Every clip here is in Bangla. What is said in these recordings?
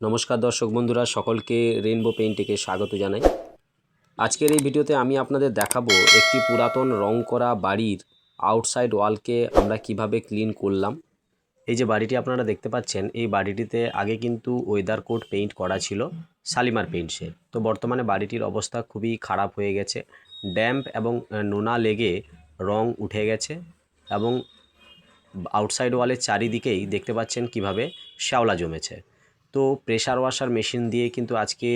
নমস্কার দর্শক বন্ধুরা, সকলকে রেইনবো পেইন্টিকে স্বাগত জানাই। আজকের এই ভিডিওতে আমি আপনাদের দেখাবো একটি পুরাতন রং করা বাড়ির আউটসাইড ওয়ালকে আমরা কীভাবে ক্লিন করলাম। এই যে বাড়িটি আপনারা দেখতে পাচ্ছেন, এই বাড়িটিতে আগে কিন্তু ওয়েদার কোট পেইন্ট করা ছিল, শালিমার পেইন্টসে তো বর্তমানে বাড়িটির অবস্থা খুবই খারাপ হয়ে গেছে ড্যাম্প এবং নোনা লেগে রং উঠে গেছে এবং আউটসাইড ওয়ালের চারিদিকেই দেখতে পাচ্ছেন কীভাবে শ্যাওলা জমেছে। তো প্রেশার ওয়াশার মেশিন দিয়ে কিন্তু আজকে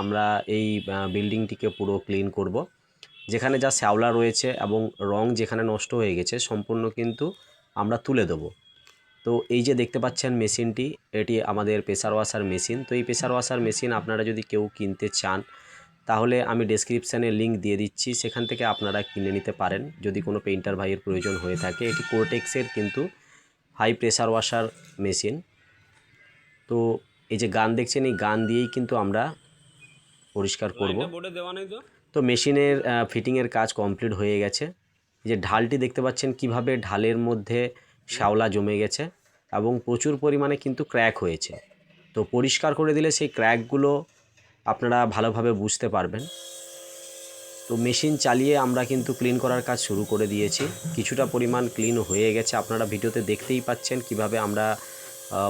আমরা এই বিল্ডিংটিকে পুরো ক্লিন করব। যেখানে যা শ্যাওলা রয়েছে এবং রং যেখানে নষ্ট হয়ে গেছে সম্পূর্ণ কিন্তু আমরা তুলে দেবো। তো এই যে দেখতে পাচ্ছেন মেশিনটি এটি আমাদের প্রেশার ওয়াশার মেশিন তো এই প্রেশার ওয়াশার মেশিন আপনারা যদি কেউ কিনতে চান, তাহলে আমি ডেসক্রিপশানে লিঙ্ক দিয়ে দিচ্ছি। সেখান থেকে আপনারা কিনে নিতে পারেন। যদি কোনো পেইন্টার ভাইয়ের প্রয়োজন হয়ে থাকে, এটি কোর্টেক্সের কিন্তু হাই প্রেশার ওয়াশার মেশিন তো এই যে গান দেখছেন এই গান দিয়েই কিন্তু আমরা পরিষ্কার করব। তো? মেশিনের ফিটিংয়ের কাজ কমপ্লিট হয়ে গেছে। এই যে ঢালটি দেখতে পাচ্ছেন কীভাবে ঢালের মধ্যে শ্যাওলা জমে গেছে এবং প্রচুর পরিমাণে কিন্তু ক্র্যাক হয়েছে। তো পরিষ্কার করে দিলে সেই ক্র্যাকগুলো আপনারা ভালোভাবে বুঝতে পারবেন। তো মেশিন চালিয়ে আমরা কিন্তু ক্লিন করার কাজ শুরু করে দিয়েছি। কিছুটা পরিমাণ ক্লিন হয়ে গেছে। আপনারা ভিডিওতে দেখতেই পাচ্ছেন কীভাবে আমরা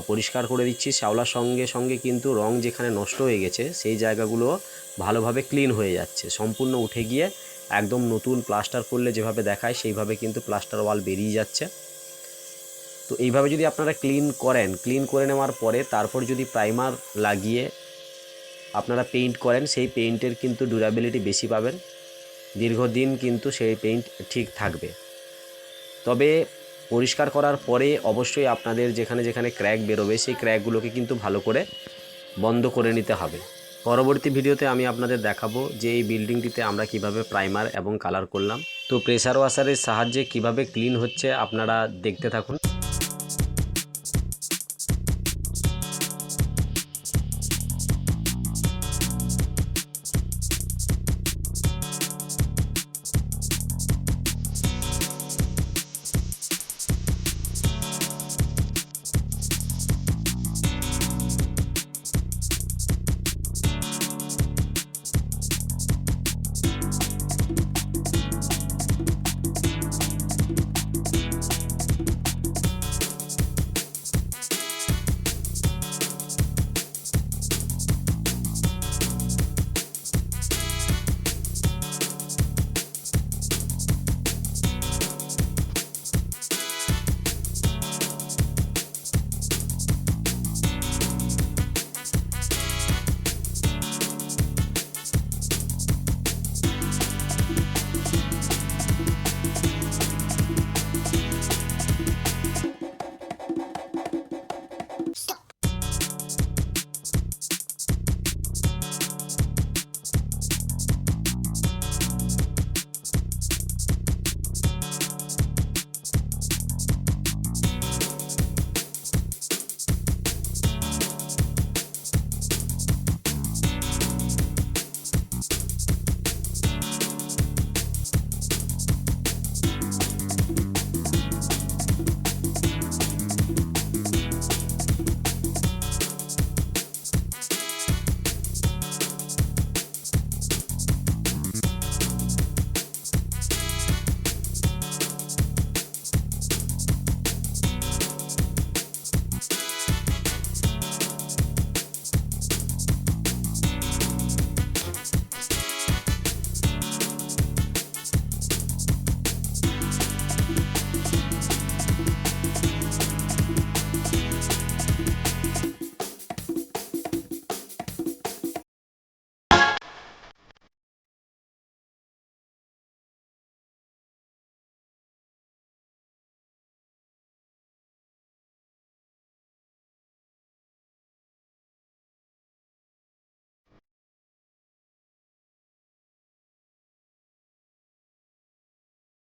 পরিষ্কার করে দিচ্ছি। শ্যাওলার সঙ্গে সঙ্গে কিন্তু রং যেখানে নষ্ট হয়ে গেছে, সেই জায়গাগুলো ভালোভাবে ক্লিন হয়ে যাচ্ছে। সম্পূর্ণ উঠে গিয়ে একদম নতুন প্লাস্টার করলে যেভাবে দেখায়, সেইভাবে কিন্তু প্লাস্টার ওয়াল বেরিয়ে যাচ্ছে। তো এইভাবে যদি আপনারা ক্লিন করেন, ক্লিন করে নেওয়ার পরে তারপর যদি প্রাইমার লাগিয়ে আপনারা পেইন্ট করেন, সেই পেইন্টের কিন্তু ডিউরাবিলিটি বেশি পাবেন। দীর্ঘদিন কিন্তু সেই পেইন্ট ঠিক থাকবে। তবে পরিষ্কার করার পরে অবশ্যই আপনাদের যেখানে যেখানে ক্র্যাক বেরোবে, সেই ক্র্যাকগুলোকে কিন্তু ভালো করে বন্ধ করে নিতে হবে। পরবর্তী ভিডিওতে আমি আপনাদের দেখাবো যে এই বিল্ডিংটিতে আমরা কীভাবে প্রাইমার এবং কালার করলাম। তো প্রেসার ওয়াশারের সাহায্যে কীভাবে ক্লিন হচ্ছে আপনারা দেখতে থাকুন।